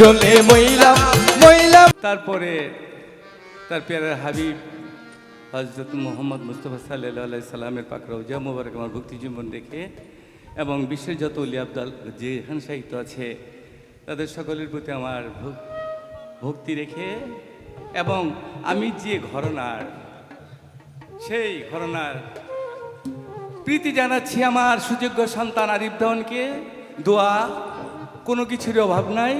জলে মইলাম মইলাম তারপরে তার পেয়ারের হাবিব হজরত মোহাম্মদ মুস্তফা সাল্লাহ সাল্লামের পাক রৌজা মোবারক আমার ভক্তি জীবন রেখে এবং বিশ্বের যত উলি আবদাল যে এখান সাহিত্য আছে, তাদের সকলের প্রতি আমার ভক্তি রেখে এবং আমি যে ঘরনার, সেই ঘরনার প্রীতি জানাচ্ছি আমার সুযোগ্য সন্তান আরিফ দোয়া, কোনো কিছুর অভাব নাই।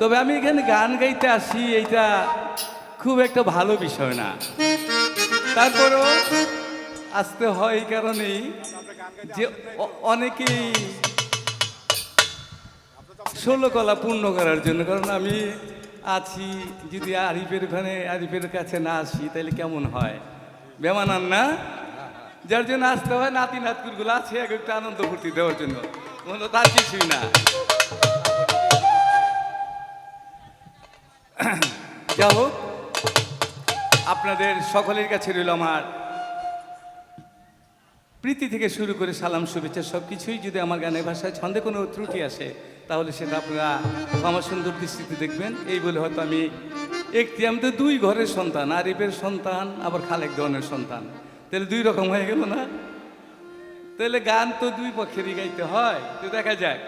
তবে আমি এখানে গান গাইতে আসি, এইটা খুব একটা ভালো বিষয় না। তারপরেও আসতে হয় এই কারণেই যে অনেকেই ষোলো কলা পূর্ণ করার জন্য, কারণ আমি আছি, যদি আরিফের ওখানে আরিফের কাছে না আসি, তাহলে কেমন হয়? বেমানান না? যার জন্য আসতে হয় নাতি নাতকুরগুলো আছে এক একটা আনন্দ ফুর্তি দেওয়ার জন্য। তার কিছুই না। যা হোক, আপনাদের সকলের কাছে রইল আমার প্রীতি থেকে শুরু করে সালাম, শুভেচ্ছা সব কিছুই যদি আমার গানের ভাষায় ছন্দে কোনো ত্রুটি আসে, তাহলে সেটা আপনারা আমার সুন্দর দৃষ্টিতে দেখবেন। এই বলে হয়তো আমি একটি, আমি তো দুই ঘরের সন্তান আরিফের সন্তান, আবার খালেক ধরনের সন্তান। তাহলে দুই রকম হয়ে গেল না? তাহলে গান তো দুই পক্ষেরই গাইতে হয়, তো দেখা যাক।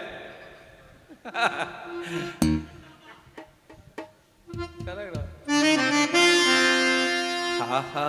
ആഹാ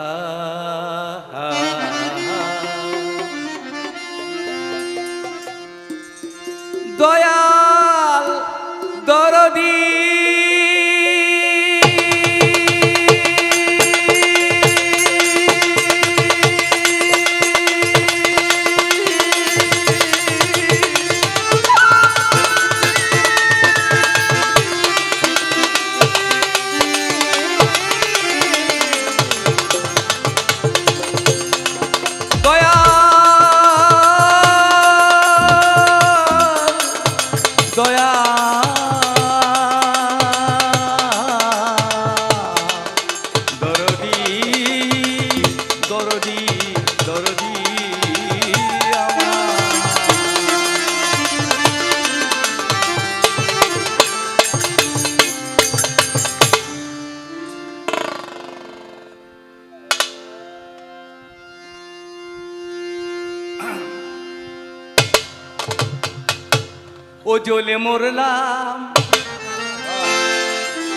ও জলে মরলাম।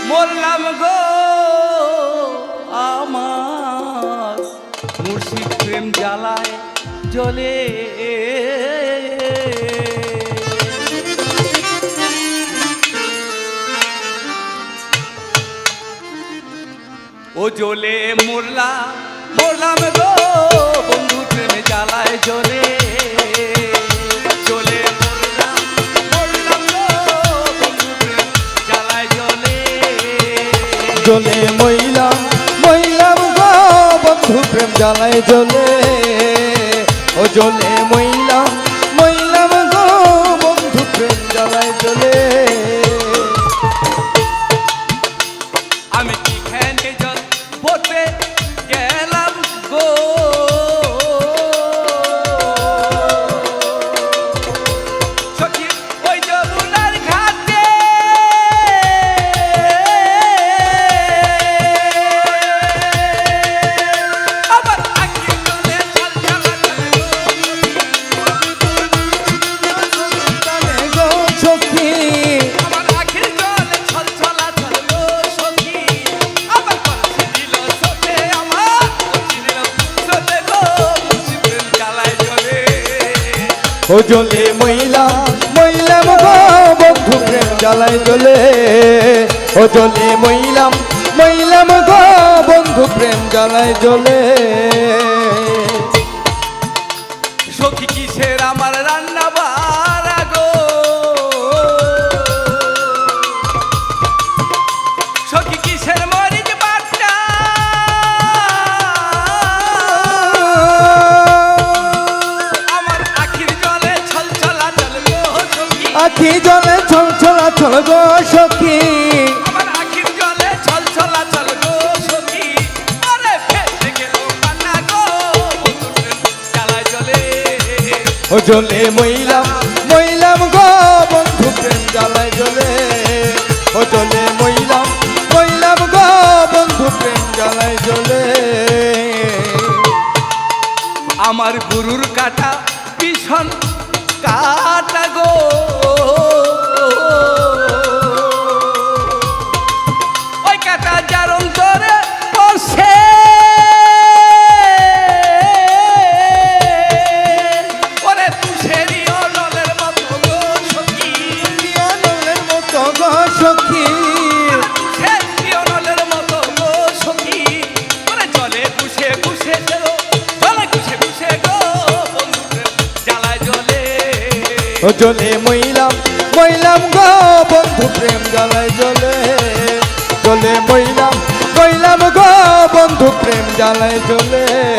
মরলাম গো আমার। মুর্শিদ প্রেম জ্বালায় জলে। ও জলে মরলাম। মরলাম গো, বন্ধু প্রেমে জ্বালায় জলে। জলে মইলাম মইলাম গো বন্ধু প্রেম জ্বালায় জলে। ও জলে মইলাম মইলাম বন্ধু প্রেম জ্বালায় জলে। ও জলে মহিলা মইলাম গো, বন্ধু প্রেম জ্বালায় জলে। ও মহিলাম মইলাম গো, বন্ধু প্রেম জ্বালায় জলে। আখি জলে চল চলা চল গো সখী। ও জলে মইলাম মইলাম গো বন্ধু প্রেম জ্বালায় জলে। ও জলে মইলাম মইলাম গো বন্ধু প্রেম জ্বালায় জলে। আমার গুরুর কাটা পিছন কা জলে মইলাম মইলাম গো বন্ধু, প্রেম জ্বালায় জলে। জলে মইলাম মইলাম গো বন্ধু, প্রেম জ্বালায় জলে।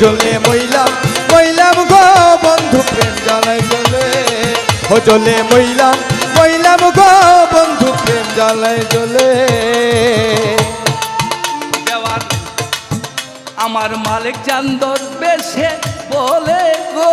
জলে মইলাম মইলাম গো, বন্ধু প্রেম জ্বালাই জলে। হজলে মইলাম মইলাম গো, বন্ধু প্রেম জ্বালাই জলে। আমার মালিক চান্দর বেশে বলে গো।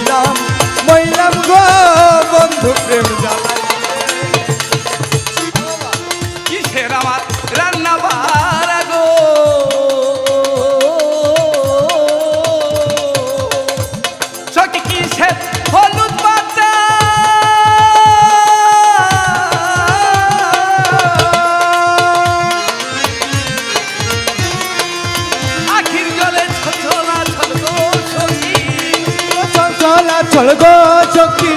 চল চকি।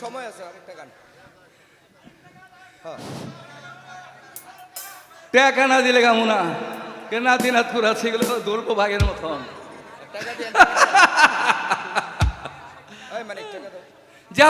সময় আছে আরেকটা গান। হ্যাঁ। টাকা না দিলে কেমন না কে আছে এগুলো দোলবো ভাগের মতন। টাকা দিয়ে